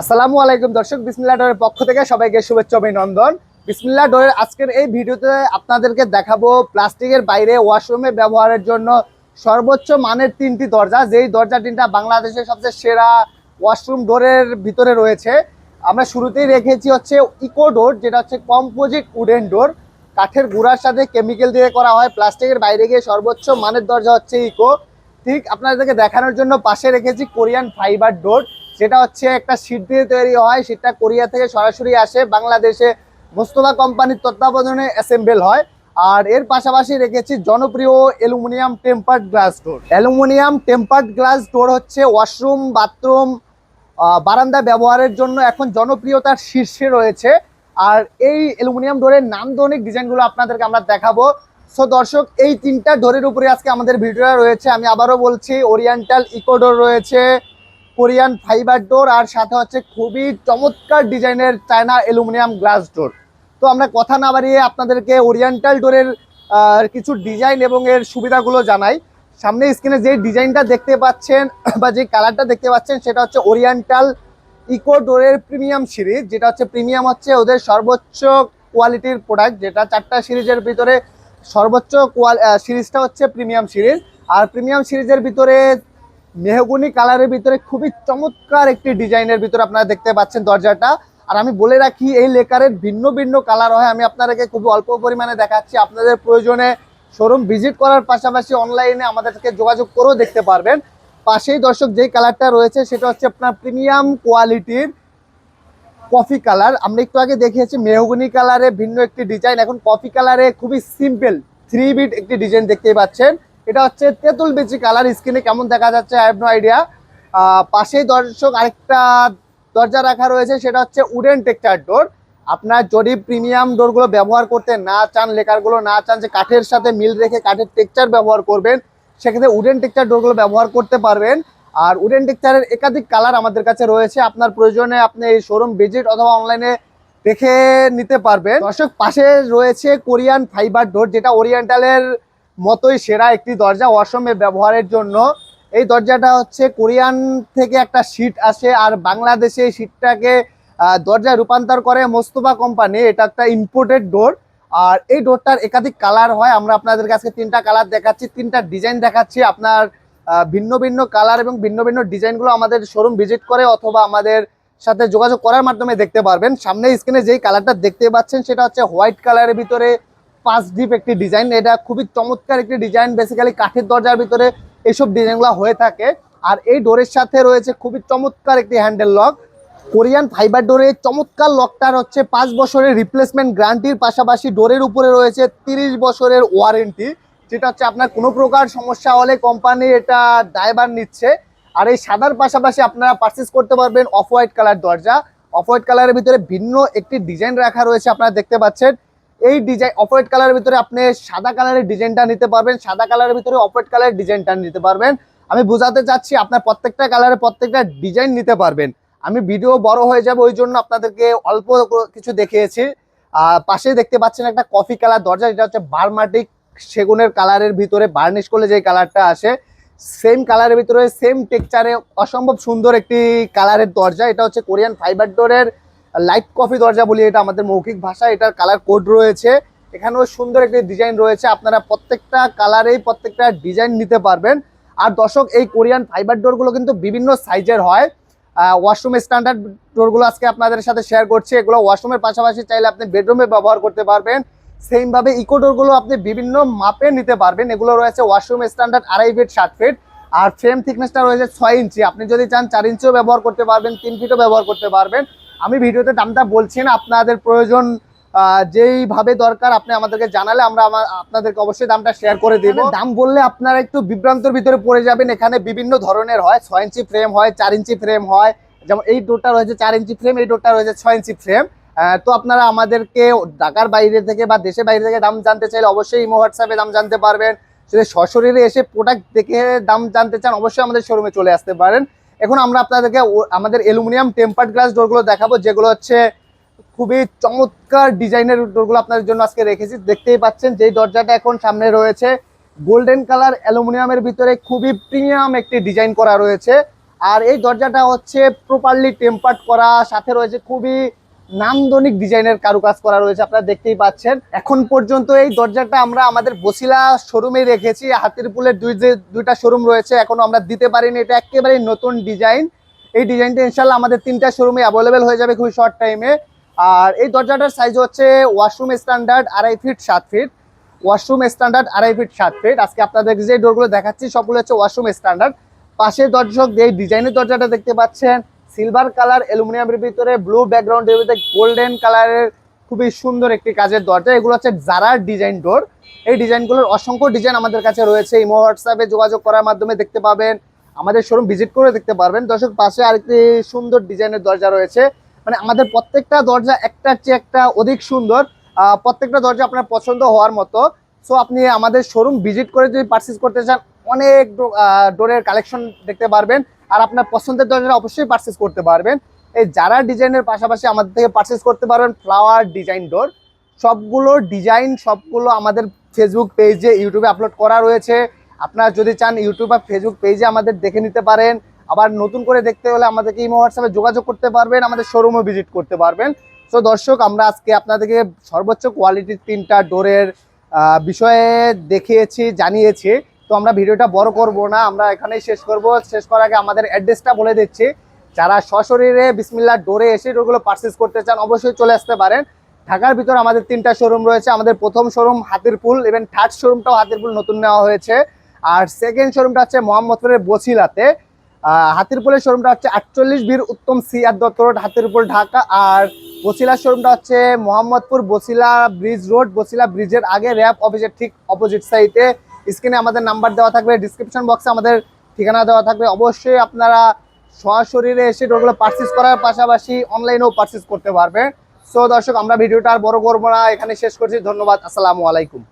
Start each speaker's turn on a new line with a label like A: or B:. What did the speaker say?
A: আসসালামু আলাইকুম দর্শক বিসমিল্লা ডোরের পক্ষ থেকে সবাইকে শুভেচ্ছা অভিনন্দন। বিসমিল্লা ডোরের আজকের এই ভিডিওতে আপনাদেরকে দেখাবো প্লাস্টিকের বাইরে ওয়াশরুমে ব্যবহারের জন্য সর্বোচ্চ মানের তিনটি দরজা। যেই দরজা তিনটা বাংলাদেশের সবচেয়ে সেরা ওয়াশরুম ডোরের ভিতরে রয়েছে। আমরা শুরুতেই রেখেছি হচ্ছে ইকো ডোর, যেটা হচ্ছে কম্পোজিট উডেন ডোর। কাঠের গুঁড়ার সাথে কেমিক্যাল দিয়ে করা হয়। প্লাস্টিকের বাইরে গিয়ে সর্বোচ্চ মানের দরজা হচ্ছে ইকো। ঠিক আপনাদেরকে দেখানোর জন্য পাশে রেখেছি কোরিয়ান ফাইবার ডোর। যেটা হচ্ছে একটা শীট দিয়ে তৈরি হয় সেটা কোরিয়া থেকে সরাসরি আসে, বাংলাদেশে মোস্তফা কোম্পানির তত্ত্বাবধানে অ্যাসেম্বল হয়। আর এর পাশাপাশি রেখেছি জনপ্রিয় aluminium tempered glass door. Aluminium tempered glass door হচ্ছে ওয়াশরুম, বাথরুম বারান্দা ব্যবহারের জন্য এখন জনপ্রিয়তার শীর্ষে রয়েছে। আর এই অ্যালুমিনিয়াম ডোরের নান্দনিক ডিজাইনগুলো আপনাদেরকে আমরা দেখাবো। সো দর্শক, এই তিনটা ডোরের উপরে আজকে আমাদের ভিডিওটা রয়েছে। আমি আবারও বলছি, ওরিয়েন্টাল ইকো ডোর রয়েছে কোরিয়ান ফাইবার ডোর আর সাথে হচ্ছে খুবই চমৎকার ডিজাইনের চায়না অ্যালুমিনিয়াম গ্লাস ডোর। তো আমরা কথা না বাড়িয়ে আপনাদেরকে ওরিয়েন্টাল ডোরের কিছু ডিজাইন এবং এর সুবিধাগুলো জানাই। সামনে স্ক্রিনে যে ডিজাইনটা দেখতে পাচ্ছেন বা যে কালারটা দেখতে পাচ্ছেন সেটা হচ্ছে ওরিয়েন্টাল ইকো ডোরের প্রিমিয়াম সিরিজ। যেটা হচ্ছে প্রিমিয়াম হচ্ছে ওদের সর্বোচ্চ কোয়ালিটির প্রোডাক্ট, যেটা চারটা সিরিজের ভিতরে সর্বোচ্চ সিরিজটা হচ্ছে প্রিমিয়াম সিরিজ। আর প্রিমিয়াম সিরিজের ভিতরে মেহগুনি কালারের ভিতরে খুবই চমৎকার একটি ডিজাইনের ভিতরে আপনারা দেখতে পাচ্ছেন দরজাটা। আর আমি বলে রাখি, এই লেকারের ভিন্ন ভিন্ন কালার হয়। আমি আপনাদেরকে খুব অল্প পরিমাণে দেখাচ্ছি। আপনাদের প্রয়োজনে শোরুম ভিজিট করার পাশাপাশি অনলাইনে আমাদের সাথে যোগাযোগ করেও দেখতে পারবেন। পাশেই দর্শক যেই কালারটা রয়েছে, সেটা হচ্ছে আপনার প্রিমিয়াম কোয়ালিটির কফি কালার। আমরা একটু আগে দেখিয়েছি, মেহগুনি কালারে ভিন্ন একটি ডিজাইন। এখন কফি কালারে খুবই সিম্পল, থ্রি বিট একটি ডিজাইন দেখতেই পাচ্ছেন। এটা হচ্ছে তেঁতুল বেচি কালার, স্ক্রিনে কেমন দেখা যাচ্ছে আই হ্যাভ নো আইডিয়া পাশেই দর্শক আরেকটা দরজা রাখা রয়েছে, সেটা হচ্ছে উডেন টেক্সচার ডোর। আপনার যদি প্রিমিয়াম ডোরগুলো ব্যবহার করতে না চান, লেকারগুলো না চান, যে কাঠের সাথে মিল রেখে কাঠের টেক্সচার ব্যবহার করবেন, সেক্ষেত্রে উডেন টেক্সচার ডোরগুলো ব্যবহার করতে পারবেন। আর উডেন টেক্সচারের একাধিক কালার আমাদের কাছে রয়েছে, আপনার প্রয়োজনে আপনি এই শোরুম ভিজিট অথবা অনলাইনে দেখে নিতে পারবেন। দর্শক, পাশে রয়েছে কোরিয়ান ফাইবার ডোর যেটা ওরিয়েন্টালের মতোই সেরা একটি দরজা ওয়াশরুমে ব্যবহারের জন্য। এই দরজাটা হচ্ছে কোরিয়ান থেকে একটা শীট আসে আর বাংলাদেশে এই শীটটাকে দরজায় রূপান্তর করে মোস্তফা কোম্পানি। এটা একটা ইম্পোর্টেড ডোর আর এই ডোরটার একাধিক কালার হয়। আমরা আপনাদের কাছে তিনটা কালার দেখাচ্ছি, তিনটা ডিজাইন দেখাচ্ছি। আপনার ভিন্ন ভিন্ন কালার এবং ভিন্ন ভিন্ন ডিজাইনগুলো আমাদের শোরুম ভিজিট করে অথবা আমাদের সাথে যোগাযোগ করার মাধ্যমে দেখতে পারবেন। সামনে স্ক্রিনে যেই কালারটা দেখতে পাচ্ছেন, সেটা হচ্ছে হোয়াইট কালারের ভিতরে পাঁচ ডিপ একটি ডিজাইন। এটা খুবই চমৎকার একটি ডিজাইন। বেসিক্যালি কাঠের দরজার ভিতরে এইসব ডিজাইনগুলো হয়ে থাকে। আর এই ডোরের সাথে রয়েছে খুবই চমৎকার একটি হ্যান্ডেল লক। কোরিয়ান ফাইবার ডোরের চমৎকার লকটার হচ্ছে পাঁচ বছরের রিপ্লেসমেন্ট গ্যারান্টির পাশাপাশি ডোরের উপরে রয়েছে তিরিশ বছরের ওয়ারেন্টি যেটা হচ্ছে আপনার কোনো প্রকার সমস্যা হলে কোম্পানি এটা ড্রাইভার নিচ্ছে। আর এই সাদার পাশাপাশি আপনারা পারচেস করতে পারবেন অফ হোয়াইট কালার দরজা। অফ হোয়াইট কালারের ভিতরে ভিন্ন একটি ডিজাইন রাখা রয়েছে, আপনারা দেখতে পাচ্ছেন। এই ডিজাইন অফ হোয়াইট কালারের ভিতরে আপনি সাদা কালারের ডিজাইনটা নিতে পারবেন, সাদা কালারের ভিতরে অফ হোয়াইট কালারের ডিজাইনটা নিতে পারবেন। আমি বোঝাতে চাচ্ছি আপনার প্রত্যেকটা কালারে প্রত্যেকটা ডিজাইন নিতে পারবেন। আমি ভিডিও বড় হয়ে যাবে, ওই জন্য আপনাদেরকে অল্প কিছু দেখিয়েছি। আর পাশে দেখতে পাচ্ছেন একটা কফি কালার দরজা, যেটা হচ্ছে বারমাটিক সেগুনের কালারের ভিতরে বার্নিশ করলে যে কালারটা আসে সেম কালারের ভিতরে সেম টেক্সচারে অসম্ভব সুন্দর একটি কালারের দরজা। এটা হচ্ছে কোরিয়ান ফাইবার ডোরের লাইট কফি দরজা বলি, এটা আমাদের মৌখিক ভাষা, এটার কালার কোড রয়েছে। এখানেও সুন্দর একটি ডিজাইন রয়েছে, আপনারা প্রত্যেকটা কালারেই প্রত্যেকটা ডিজাইন নিতে পারবেন। আর দর্শক, এই কোরিয়ান ফাইবার ডোরগুলো কিন্তু বিভিন্ন সাইজের হয়। ওয়াশরুম স্ট্যান্ডার্ড ডোরগুলো আজকে আপনাদের সাথে শেয়ার করছি। এগুলো ওয়াশরুমের পাশাপাশি চাইলে আপনি বেডরুমে ব্যবহার করতে পারবেন। সেম ভাবে ইকো ডোরগুলো আপনি বিভিন্ন মাপে নিতে পারবেন। এগুলো রয়েছে ওয়াশরুম স্ট্যান্ডার্ড আড়াই ফিট সাত ফিট আর ফ্রেম থিকনেসটা রয়েছে ছয় ইঞ্চি। আপনি যদি চান চার ইঞ্চিও ব্যবহার করতে পারবেন, তিন ফিটও ব্যবহার করতে পারবেন। আমি ভিডিওতে দামটা বলছি না, আপনাদের প্রয়োজন যেইভাবে দরকার আপনি আমাদেরকে জানালে আমরা আমা- আপনাদেরকে অবশ্যই দামটা শেয়ার করে দেবো। দাম বললে আপনারা একটু বিভ্রান্তর ভিতরে পড়ে যাবেন। এখানে বিভিন্ন ধরনের হয়, ছয় ইঞ্চি ফ্রেম হয়, চার ইঞ্চি ফ্রেম হয়। যেমন এই ডোরটা রয়েছে চার ইঞ্চি ফ্রেম এই ডোরটা রয়েছে ছয় ইঞ্চি ফ্রেম তো আপনারা আমাদেরকে ঢাকার বাইরে থেকে বা দেশের বাইরে থেকে দাম জানতে চাইলে অবশ্যই ইমো হোয়াটসঅ্যাপে দাম জানতে পারবেন। যদি সশরীরে এসে প্রোডাক্ট দেখে দাম জানতে চান, অবশ্যই আমাদের শোরুমে চলে আসতে পারেন। এখন আমরা আপনাদেরকে আমাদের অ্যালুমিনিয়াম টেম্পার্ড গ্লাস ডোরগুলো দেখাবো, যেগুলো হচ্ছে খুবই চমৎকার ডিজাইনের ডোরগুলো আপনাদের জন্য আজকে রেখেছি। দেখতেই পাচ্ছেন যেই দরজাটা এখন সামনে রয়েছে, গোল্ডেন কালার অ্যালুমিনিয়ামের ভিতরে খুবই প্রিমিয়াম একটি ডিজাইন করা রয়েছে। আর এই দরজাটা হচ্ছে প্রপারলি টেম্পার্ড করা, সাথে রয়েছে খুবই নান্দনিক ডিজাইনের কারুকাজ করা রয়েছে, আপনারা দেখতেই পাচ্ছেন। এখন পর্যন্ত এই দরজাটা আমরা আমাদের বসিলা শোরুমে রেখেছি, হাতির পুলের দুই যে দুইটা শোরুম রয়েছে, এখনও আমরা দিতে পারিনি, এটা একেবারেই নতুন ডিজাইন। এই ডিজাইনটা ইনশাল্লাহ আমাদের তিনটা শোরুমে অ্যাভেলেবেল হয়ে যাবে খুবই শর্ট টাইমে আর এই দরজাটার সাইজ হচ্ছে ওয়াশরুম স্ট্যান্ডার্ড আড়াই ফিট সাত ফিট ওয়াশরুম স্ট্যান্ডার্ড আড়াই ফিট সাত ফিট আজকে আপনাদের যে ডোরগুলো দেখাচ্ছি, সবগুলো হচ্ছে ওয়াশরুম স্ট্যান্ডার্ড পাশে দর্শক এই ডিজাইনের দরজাটা দেখতে পাচ্ছেন সিলভার কালার অ্যালুমিনিয়ামের ভিতরে ব্লু ব্যাকগ্রাউন্ডের ভিতরে গোল্ডেন কালারের খুবই সুন্দর একটি কাজের দরজা। এগুলো হচ্ছে জারার ডিজাইন ডোর এই ডিজাইনগুলোর অসংখ্য ডিজাইন আমাদের কাছে রয়েছে। ইমো হোয়াটসঅ্যাপে যোগাযোগ করার মাধ্যমে দেখতে পাবেন, আমাদের শোরুম ভিজিট করে দেখতে পারবেন। দর্শক, পাশে আরেকটি সুন্দর ডিজাইনের দরজা রয়েছে। মানে আমাদের প্রত্যেকটা দরজা একটার চেয়ে একটা অধিক সুন্দর। প্রত্যেকটা দরজা আপনার পছন্দ হওয়ার মতো। সো আপনি আমাদের শোরুম ভিজিট করে যদি পারচেস করতে চান, অনেক ডোরের কালেকশন দেখতে পারবেন। আর আপনার পছন্দের দরজা অবশ্যই পারচেস করতে পারবেন। এই যারা ডিজাইনের পাশাপাশি আমাদের থেকে পারচেস করতে পারবেন ফ্লাওয়ার ডিজাইন ডোর সবগুলো ডিজাইন সবগুলো আমাদের ফেসবুক পেজে ইউটিউবে আপলোড করা রয়েছে। আপনারা যদি চান ইউটিউব বা ফেসবুক পেজে আমাদের দেখে নিতে পারেন। আবার নতুন করে দেখতে হলে আমাদেরকে ইমো হোয়াটসঅ্যাপে যোগাযোগ করতে পারবেন, আমাদের শোরুমও ভিজিট করতে পারবেন। তো দর্শক, আমরা আজকে আপনাদেরকে সর্বোচ্চ কোয়ালিটির তিনটা ডোরের বিষয়ে দেখিয়েছি, জানিয়েছি। তো আমরা ভিডিওটা বড় করব না, আমরা এখানেই শেষ করব। শেষ করার আগে আমাদের অ্যাড্রেসটা বলে দিচ্ছি। যারা সশরীরে বিসমিল্লা ডোরে এসে ওগুলো পারচেস করতে চান, অবশ্যই চলে আসতে পারেন। ঢাকার ভিতর আমাদের তিনটা শোরুম রয়েছে। আমাদের প্রথম শোরুম হাতিরপুল ইভেন থার্ড শোরুমটাও হাতিরপুল নতুন নেওয়া হয়েছে। আর সেকেন্ড শোরুমটা হচ্ছে মোহাম্মদপুরের বছিলাতে। হাতিরপুলের শোরুমটা হচ্ছে আটচল্লিশ বীর উত্তম সিআর দত্ত রোড, হাতিরপুল, ঢাকা। আর বসিলার শোরুমটা হচ্ছে মোহাম্মদপুর বসিলা ব্রিজ রোড বসিলা ব্রিজের আগে র্যাব অফিসের ঠিক অপোজিট সাইডে স্ক্রিনে আমাদের নাম্বার দেওয়া থাকবে ডিসক্রিপশন বক্সে আমাদের ঠিকানা দেওয়া থাকবে। অবশ্যই আপনারা সরাসরিরে এসে ডোরগুলো পারচেস করার পাশাপাশি অনলাইনেও পারচেস করতে পারবেন। সো দর্শক, আমরা ভিডিওটা আর বড় করব না, এখানে শেষ করছি। ধন্যবাদ, আসসালামু আলাইকুম।